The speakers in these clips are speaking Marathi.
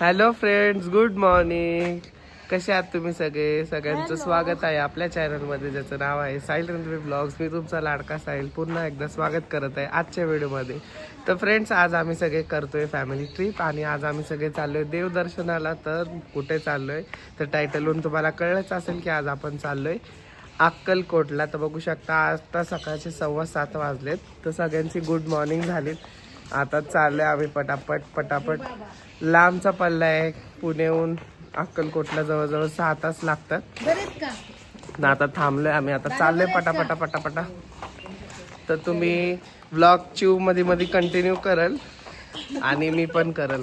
हॅलो फ्रेंड्स गुड मॉर्निंग कसे आहात तुम्ही सगळे? सगळ्यांचं स्वागत आहे आपल्या चॅनलमध्ये ज्याचं नाव आहे साहिल रणवीर ब्लॉग्स मी तुमचा लाडका साहिल पुन्हा एकदा स्वागत करत आहे आजच्या व्हिडिओमध्ये. तर फ्रेंड्स आज आम्ही सगळे करतोय फॅमिली ट्रिप आणि आज आम्ही सगळे चाललोय देवदर्शनाला. तर कुठे चाललोय? तर टायटलवरून तुम्हाला कळलंच असेल की आज आपण चाललोय अक्कलकोटला. तर बघू शकता आता सकाळचे सव्वा सात वाजलेत. तर सगळ्यांची गुड मॉर्निंग झालीत. आता चाललोय आम्ही पटापट पटापट. लांबचा पल्ला आहे पुण्याहून अक्कलकोटला जवळजवळ सहा तास लागतात. बरेच का? ना आता थांबलोय आम्ही आता चाललोय पटापटा पटापटा. तर तुम्ही ब्लॉग चिवमध्ये मध्ये कंटिन्यू करल आणि मी पण करल.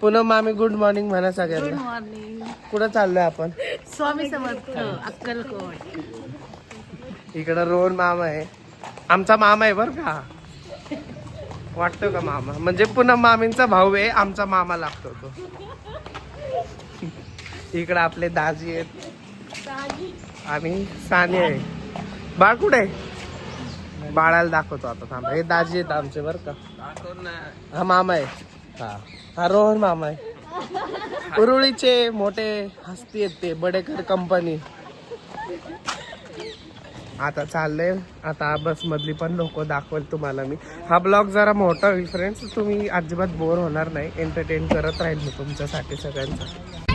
पुन्हा मामी गुड मॉर्निंग म्हणा गुड सगळ्यांना मॉर्निंग कुठं चाललोय आपण? स्वामी समर्थ अक्कलकोट. इकडं रोहन मामा आहे. आमचा मामा आहे बर का? वाटतो का मामा? म्हणजे पुन्हा मामींचा भाऊ आहे आमचा मामा लागतो तो. इकडं आपले दाजी आहेत. आणि साने आहे. बाळ कुठे बाळाला दाखवतो आता थांबा. हे दाजी आहेत आमचे बर का. हा मामा आहे. हा. हा रोहन मामा आहे. उरुळीचे मोठे हस्ती आहेत ते बडेकर कंपनी आता चाललंय. आता बसमधली पण लोक दाखवेल तुम्हाला मी. हा ब्लॉग जरा मोठा होईल फ्रेंड्स तुम्ही अजिबात बोर होणार नाही. एंटरटेन करत राहील मी तुमच्यासाठी सगळ्यांचा.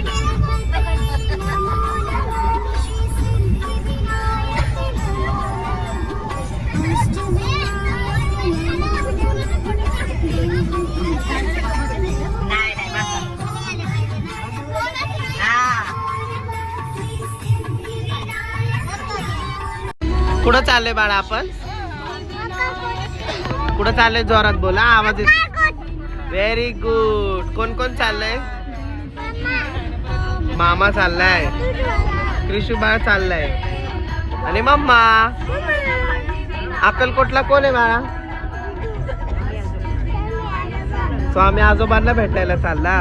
कुठं चाललंय बाळा आपण? कुठं चाललंय जोरात बोला आवाज येत व्हेरी गुड कोण कोण चाललंय? मामा चाललाय. कृषुबा चाललाय. आणि मम्मा? अक्कलकोटला कोण आहे बाळा? स्वामी आजोबांना भेटायला चालला.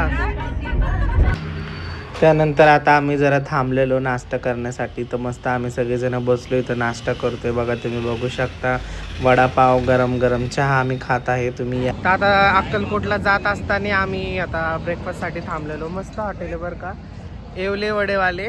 त्यानंतर आता आम्ही जरा थांबलेलो नाश्ता करण्यासाठी. तर मस्त आम्ही सगळेजण बसलो इथं नाश्ता करतोय. बघा तुम्ही बघू शकता. वडापाव गरम गरम चहा आम्ही खात आहे. तुम्ही आता अक्कलकोटला जात असताना आम्ही आता ब्रेकफास्टसाठी थांबलेलो. मस्त हॉटेल आहे बरं का. येवले वडेवाले.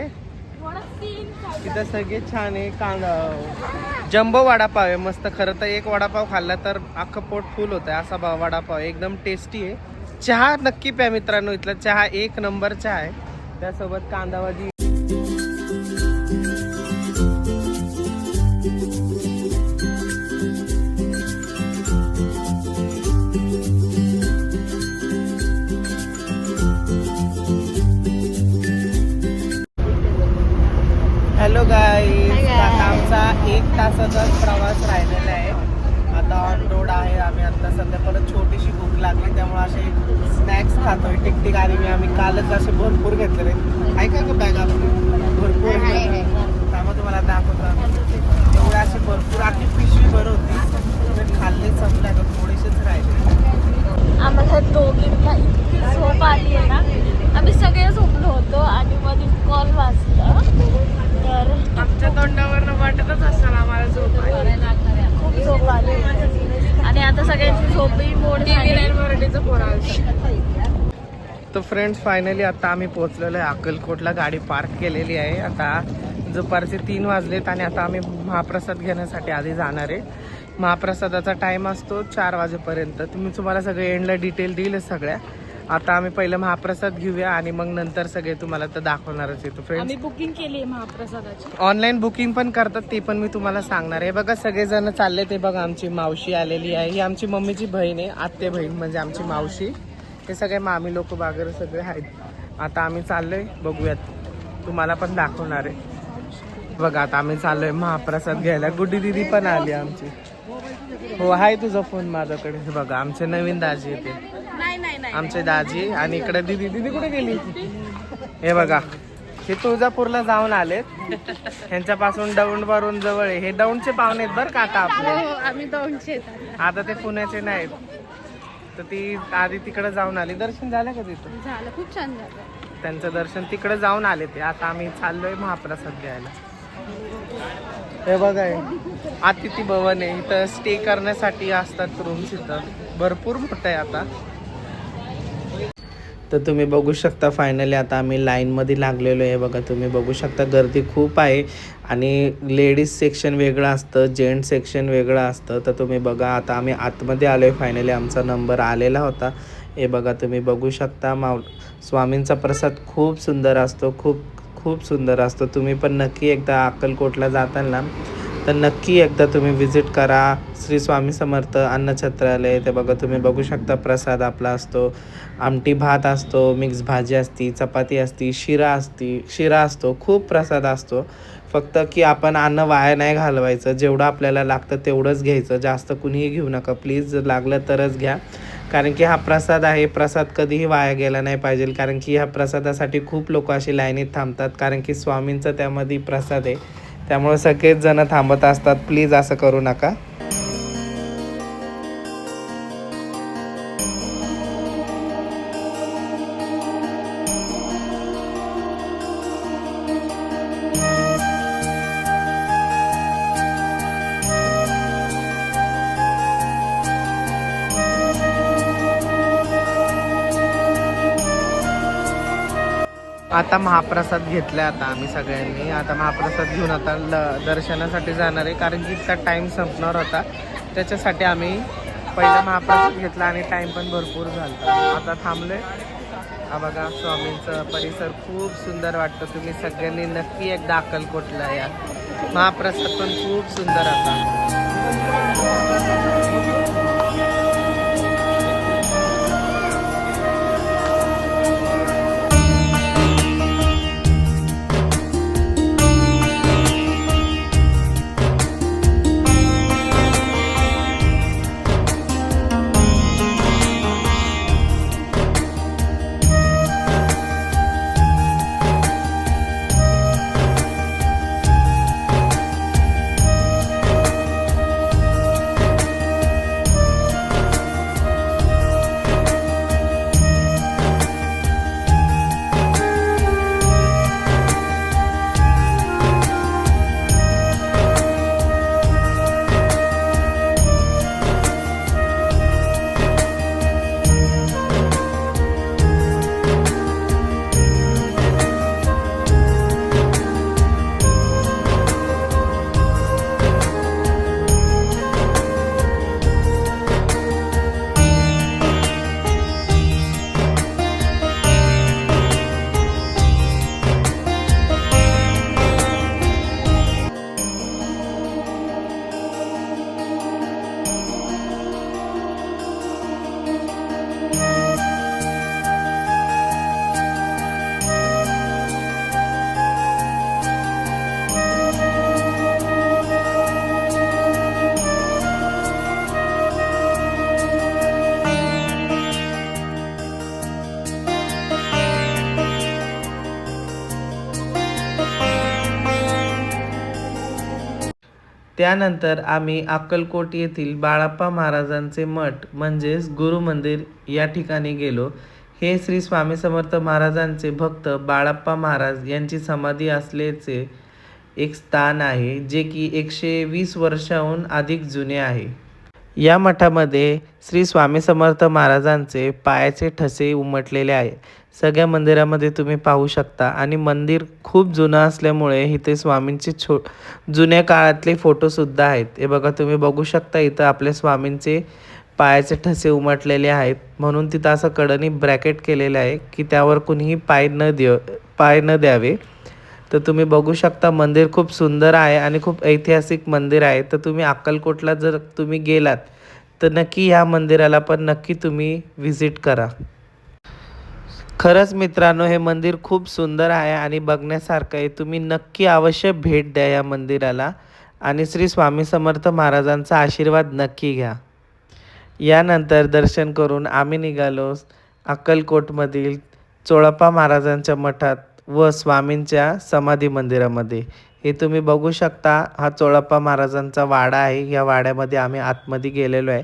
तिथं सगळे छान आहे. कांदा जम्बो वडापाव आहे. मस्त खरं तर एक वडापाव खाल्ला तर अख्खं पोट फुल होतं असा बा वडापाव एकदम टेस्टी आहे. चहा नक्की प्या मित्रांनो. इथला चहा एक नंबर चहा आहे. त्यासोबत कांदा भाजी हॅलो. आता आमचा एक तासाचा प्रवास राहिलेला आहे. ऑन रोड आहे आम्ही आता सध्या परत छोटीशी भूक लागली त्यामुळे असे स्नॅक्स खातोय टिकटिक आणि मी आम्ही कालच असे भरपूर घेतलेले आहे का बॅग आपली? भरपूर त्यामुळे तुम्हाला दाखवतो. एवढे असे भरपूर आखी पिशवी भर होती. खाल्ले संपल्या आता थोडेसेच राहिले. आम्हाला दोघींना इतकी झोप आली आहे ना. आम्ही सगळे झोपलो होतो आणि मध्ये कॉल वाजला तर आमच्या तोंडावर वाटतच असताना आम्हाला झोप खूप झोप आली आणि आता सगळ्यांची झोपही मोड तर फ्रेंड्स फायनली आता आम्ही पोहोचलेलो आहे अक्कलकोटला. गाडी पार्क केलेली आहे. आता दुपारचे तीन वाजलेत आणि आता आम्ही महाप्रसाद घेण्यासाठी आधी जाणार आहे. महाप्रसादाचा टाइम असतो चार वाजेपर्यंत. तुम्ही तुम्हाला सगळे एंडला डिटेल देईल सगळ्या. आता आम्ही पहिलं महाप्रसाद घेऊया आणि मग नंतर सगळे तुम्हाला तर दाखवणारच येतो फ्रेंड्स आम्ही बुकिंग केली आहे महाप्रसादाची. ऑनलाईन बुकिंग पण करतात ते पण मी तुम्हाला सांगणार आहे. बघा सगळेजण चालले ते बघा आमची मावशी आलेली आहे. ही आमची मम्मीची बहीण आहे आत्ते बहीण म्हणजे आमची मावशी. हे सगळे मामी लोक वगैरे सगळे आहेत. आता आम्ही चाललोय बघूयात. तुम्हाला पण दाखवणार आहे. बघा आता आम्ही चाललोय महाप्रसाद घ्यायला. गुड्डी दिदी पण आली आमची. हो आहे तुझा फोन माझ्याकडे. हे बघा आमचे नवीन दाजी येते. नाही नाही नाही. आमचे दाजी आणि इकडे दिदी. दिदी कुठे गेली? हे बघा हे तुळजापूरला जाऊन आलेत. ह्यांच्यापासून दौंड वरून जवळ आहे. हे दौंडचे पाहुणे आहेत बरं का आता आपले? हो आम्ही दोनशे आता ते पुण्याचे नाहीत. तर ती आधी तिकडे जाऊन आली. दर्शन झालं का तिथं? झालं. खूप छान झालं. त्यांचं दर्शन तिकडे जाऊन आले ते. आता आम्ही चाललोय महाप्रसाद घ्यायला. हे बघा हे. अतिथी भवन आहे. इथं स्टे करण्यासाठी असतात रूम्स इथं. भरपूर मोठं आहे आता. तर तुम्ही बघू शकता फायनली आता आम्ही लाईनमध्ये लागलेलो आहे. बघा तुम्ही बघू शकता गर्दी खूप आहे. आणि लेडीज सेक्शन वेगळं असतं जेंट्स सेक्शन वेगळं असतं. तर तुम्ही बघा आता आम्ही आतमध्ये आलो आहे फायनली आमचा नंबर आलेला होता. हे बघा तुम्ही बघू शकता माव स्वामींचा प्रसाद खूप सुंदर असतो. खूप खूप सुंदर असतो. तुम्ही पण नक्की एकदा अक्कलकोटला जाताना तर नक्की एकदा तुम्ही विजिट करा. श्री स्वामी समर्थ अन्नछत्रालय ते बघा तुम्ही बघू शकता प्रसाद आपला असतो. आमटी भात असतो मिक्स भाजी असती चपाती असती शिरा असती शिरा असतो खूप प्रसाद असतो. फक्त की आपण अन्न वाया नाही घालवायचं. जेवढं आपल्याला लागतं तेवढंच घ्यायचं. जास्त कुणीही घेऊ नका. प्लीज लागलं तरच घ्या. कारण की हा प्रसाद आहे. प्रसाद कधीही वाया गेला नाही पाहिजे. कारण की ह्या प्रसादासाठी खूप लोक अशी लाईनीत थांबतात. कारण की स्वामींचा त्यामध्ये प्रसाद आहे. त्यामुळे सगळेच जण थांबत असतात. प्लीज असं करू नका. आता महाप्रसाद घेतला आता आम्ही सगळ्यांनी. आता महाप्रसाद घेऊन आता ल दर्शनासाठी जाणार आहे. कारण की इतका टाईम संपणार होता. त्याच्यासाठी आम्ही पहिला महाप्रसाद घेतला आणि टाईम पण भरपूर झाला आता थांबले हा बघा स्वामींचं परिसर खूप सुंदर वाटतं. तुम्ही सगळ्यांनी नक्की एकदा अक्कलकोटला या. महाप्रसाद पण खूप सुंदर आता त्यानंतर आम्ही अक्कलकोट येथील बाळाप्पा महाराजांचे मठ म्हणजेच गुरु मंदिर या ठिकाणी गेलो. हे श्री स्वामी समर्थ महाराजांचे भक्त बाळाप्पा महाराज यांची समाधी असल्याचे एक स्थान आहे जे की एकशे वीस वर्षाहून अधिक जुने आहे. या मठामध्ये श्री स्वामी समर्थ महाराजांचे पायाचे ठसे उमटलेले आहे सगळ्या मंदिरामध्ये तुम्ही पाहू शकता. आणि मंदिर खूप जुनं असल्यामुळे इथे स्वामींचे छो जुन्या काळातले फोटोसुद्धा आहेत. हे बघा तुम्ही बघू शकता इथं आपल्या स्वामींचे पायाचे ठसे उमटलेले आहेत. म्हणून तिथं असं कडनी ब्रॅकेट केलेलं आहे की त्यावर कुणीही पाय न देव पाय न द्यावे. तर तुम्ही बघू शकता मंदिर खूप सुंदर आहे आणि खूप ऐतिहासिक मंदिर आहे. तर तुम्ही अक्कलकोटला जर तुम्ही गेलात तर नक्की ह्या मंदिराला पण नक्की तुम्ही व्हिजिट करा. खरंच मित्रांनो हे मंदिर खूप सुंदर आहे आणि बघण्यासारखं आहे तुम्ही नक्की अवश्य भेट द्या या मंदिराला आणि श्री स्वामी समर्थ महाराजांचा आशीर्वाद नक्की घ्या. यानंतर दर्शन करून आम्ही निघालो अक्कलकोटमधील चोळप्पा महाराजांच्या मठात व स्वामींच्या समाधी मंदिरामध्ये. हे तुम्ही बघू शकता हा चोळप्पा महाराजांचा वाडा आहे. या वाड्यामध्ये आम्ही आतमध्ये गेलेलो आहे.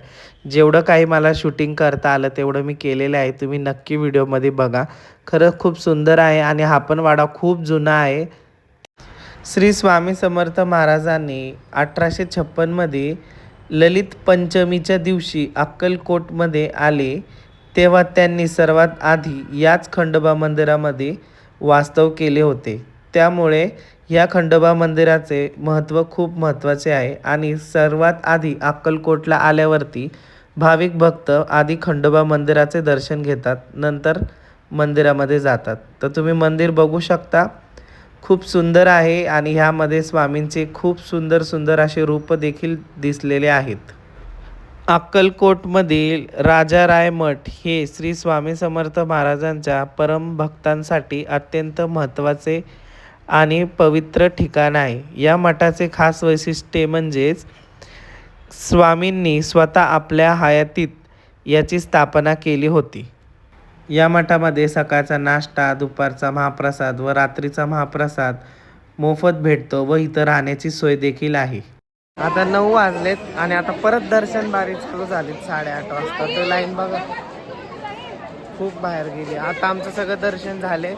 जेवढं काही मला शूटिंग करता आलं तेवढं मी केलेलं आहे. तुम्ही नक्की व्हिडिओमध्ये बघा. खरंच खूप सुंदर आहे आणि हा पण वाडा खूप जुना आहे. श्री स्वामी समर्थ महाराजांनी अठराशे छप्पनमध्ये ललित पंचमीच्या दिवशी अक्कलकोटमध्ये आले. तेव्हा त्यांनी सर्वात आधी याच खंडोबा मंदिरामध्ये वास्तव केले होते. त्यामुळे या खंडोबा मंदिराचे महत्त्व खूप महत्त्वाचे आहे आणि सर्वात आधी अक्कलकोटला आल्यावरती भाविक भक्त आधी खंडोबा मंदिराचे दर्शन घेतात नंतर मंदिरामध्ये जातात. तर तुम्ही मंदिर बघू शकता. खूप सुंदर आहे आणि ह्यामध्ये स्वामींचे खूप सुंदर सुंदर असे रूप देखील दिसलेले आहेत. अक्कलकोटमधील राजाराय मठ हे श्री स्वामी समर्थ महाराजांच्या परम भक्तांसाठी अत्यंत महत्त्वाचे आणि पवित्र ठिकाण आहे. या मठाचे खास वैशिष्ट्य म्हणजेच स्वामींनी स्वतः आपल्या हयातीत याची स्थापना केली होती. या मठामध्ये सकाळचा नाश्ता दुपारचा महाप्रसाद व रात्रीचा महाप्रसाद मोफत भेटतो व इथं राहण्याची सोय देखील आहे. आता नऊ वाजलेत आणि आता परत दर्शन बारीक सुरू झालीत साडेआठ वाजता. ते लाईन बघा. खूप बाहेर गेली. आता आमचं सगळं दर्शन झाले.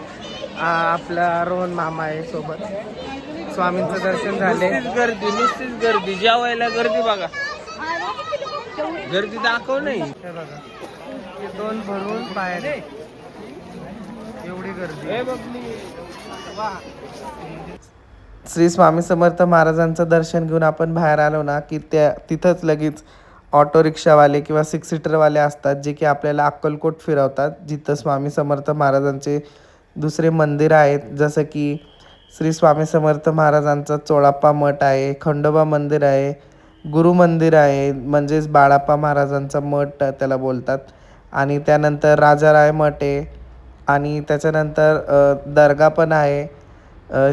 आपला रोहन मामा आहे सोबत. स्वामींचं दर्शन झाले. गर्दी नुसतीच गर्दी. जेवायला गर्दी बघा. गर्दी दाखव नाही. बघा. दोन भरून बाहेर. एवढी गर्दी. श्री स्वामी समर्थ महाराजांचं दर्शन घेऊन आपण बाहेर आलो ना की त्या तिथंच लगेच ऑटो रिक्षावाले किंवा सिक्स सीटरवाले असतात जे की आपल्याला अक्कलकोट फिरवतात जिथं स्वामी समर्थ महाराजांचे दुसरे मंदिर आहेत. जसं की श्री स्वामी समर्थ महाराजांचा चोळाप्पा मठ आहे खंडोबा मंदिर आहे गुरु मंदिर आहे म्हणजेच बाळाप्पा महाराजांचा मठ त्याला बोलतात. आणि त्यानंतर राजाराय मठ आहे आणि त्याच्यानंतर दर्गा पण आहे.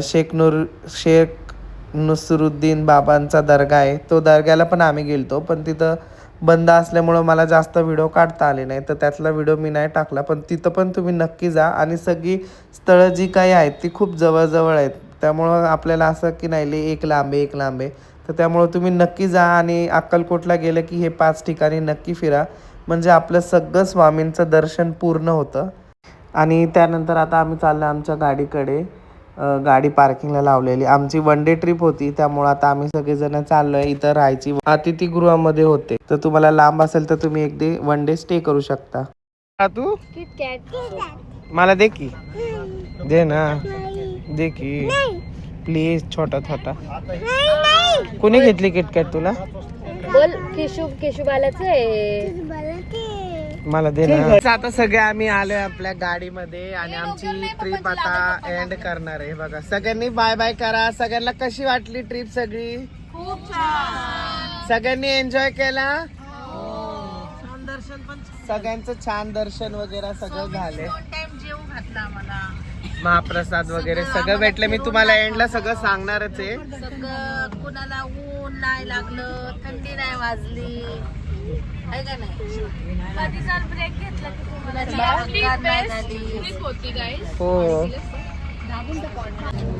शेख नूर शेख नुसरुद्दीन बाबांचा दर्गा आहे. तो दर्ग्याला पण आम्ही गेलतो पण तिथं बंद असल्यामुळं मला जास्त व्हिडिओ काढता आले नाही. तर त्यातला व्हिडिओ मी नाही टाकला पण तिथं पण तुम्ही नक्की जा आणि सगळी स्थळं जी काही आहेत ती खूप जवळजवळ आहेत. त्यामुळं आपल्याला असं की नाही ले एक लांबे एक लांबे तर त्यामुळं तुम्ही नक्की जा आणि अक्कलकोटला गेलं की हे पाच ठिकाणी नक्की फिरा. म्हणजे आपलं सगळं स्वामींचं दर्शन पूर्ण होतं. आणि त्यानंतर आता आम्ही चाललो आमच्या गाडीकडे. गाडी पार्किंगला लावलेली. आमची वन डे ट्रिप होती त्यामुळे आता आम्ही सगळेजण चाललोय इथं राहायची. अतिथीगृहामध्ये होते. तर तुम्हाला लांब असेल तर तुम्ही एक डे वन डे स्टे करू शकता. तू? किटकॅट मला दे की. दे ना. दे की. प्लीज छोटा छोटा. कोणी घेतली किटकॅट तुला? बोल केशू केशूबालाच आहे मला दे ना. आता सगळे आम्ही आलोय आपल्या गाडीमध्ये आणि आमची ट्रिप आता एंड करणार आहे. बघा सगळ्यांनी बाय बाय करा. सगळ्यांना कशी वाटली ट्रिप सगळी? सगळ्यांनी एन्जॉय केला? सगळ्यांचं छान दर्शन वगैरे सगळं झाले महाप्रसाद वगैरे सगळं भेटलं. मी तुम्हाला एंडला सगळं सांगणारच आहे. सगळं कुणाला ऊन नाही लागलं थंडी नाही वाजली. आहे का नाही? कधी जर ब्रेक घेतला की तुम्हाला हो.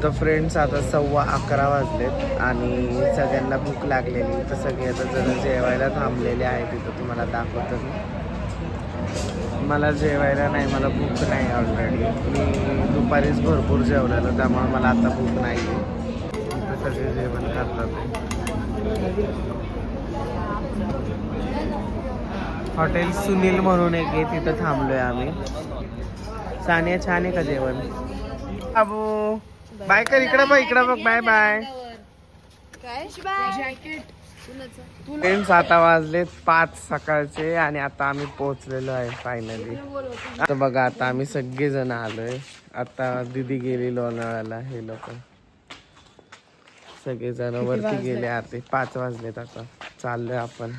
तर फ्रेंड्स आता सव्वा अकरा वाजलेत आणि सगळ्यांना भूक लागलेली. तर सगळे आता जण जेवायला थांबलेले आहेत तिथं तुम्हाला दाखवतो मी. मला जेवायला नाही मला भूक नाही ऑलरेडी मी दुपारीच भरपूर जेवलेलो त्यामुळे मला आता भूक नाही. तर सगळे जेवण करतात. हॉटेल सुनील म्हणून एक आहे तिथं थांबलोय आम्ही. सानिया छान आहे का जेवण? अबू बाय कर इकडं बघ इकडं बघ बाय बाय. फ्रेंड्स आता वाजलेत पाच सकाळचे आणि आता आम्ही पोहोचलेलो आहे फायनली आता बघा आता आम्ही सगळे जण आलोय. आता दिदी गेली लोणावळ्याला हे लोक. सगळे जण वरती गेले आता. पाच वाजलेत आता. चाललोय आपण.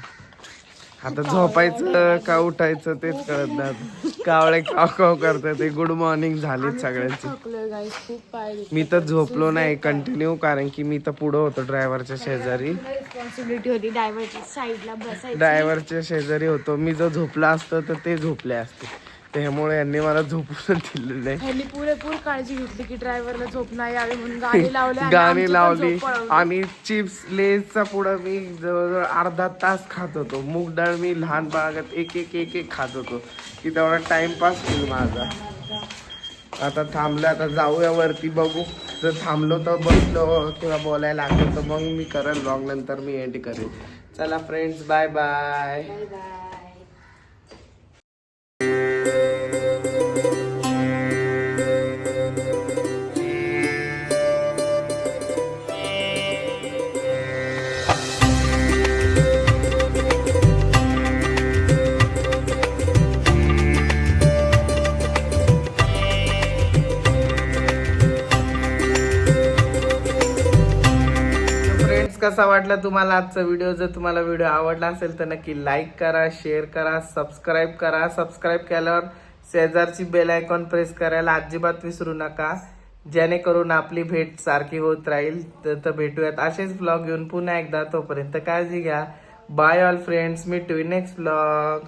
आता झोपायचं का उठायचं तेच कळत नाही कावळे काव काव करतात ते गुड मॉर्निंग झालीच सगळ्यांची. मी तर झोपलो नाही कंटिन्यू कारण की मी तर पुढं होतो ड्रायव्हरच्या शेजारी. ड्रायव्हरच्या शेजारी होतो. मी जर झोपला असतं तर ते झोपले असते. त्यामुळे यांनी मला झोपून दिलेलं ह्यांनी पुरेपूर काळजी घेतली की ड्रायव्हरला झोप नाही यावी म्हणून गाणी लावली आणि गाणी लावली. चिप्स लेसचा पुढं मी जवळजवळ अर्धा तास खात होतो. मूग डाळ मी लहान बाळगत एक एक एक एक खात होतो. की तेवढा टाइमपास होईल माझा. आता थांबलो आता जाऊया वरती बघू. जर थांबलो तर बसलो किंवा बोलायला लागलो तर मग मी करेन ब्लॉग नंतर मी एंड करेन चला फ्रेंड्स बाय बाय कसा वाटला तुम्हाला आजचा व्हिडिओ जर तुम्हाला व्हिडिओ आवडला असेल तर नक्की लाईक करा शेअर करा सबस्क्राईब करा. सबस्क्राईब केल्यावर शेजारची बेल आयकॉन प्रेस करायला अजिबात विसरू नका. जेणेकरून आपली भेट सारखी होत राहील. तर तर भेटूयात असेच ब्लॉग घेऊन पुन्हा एकदा. तोपर्यंत काळजी घ्या. बाय ऑल फ्रेंड्स मी टू नेक्स्ट ब्लॉग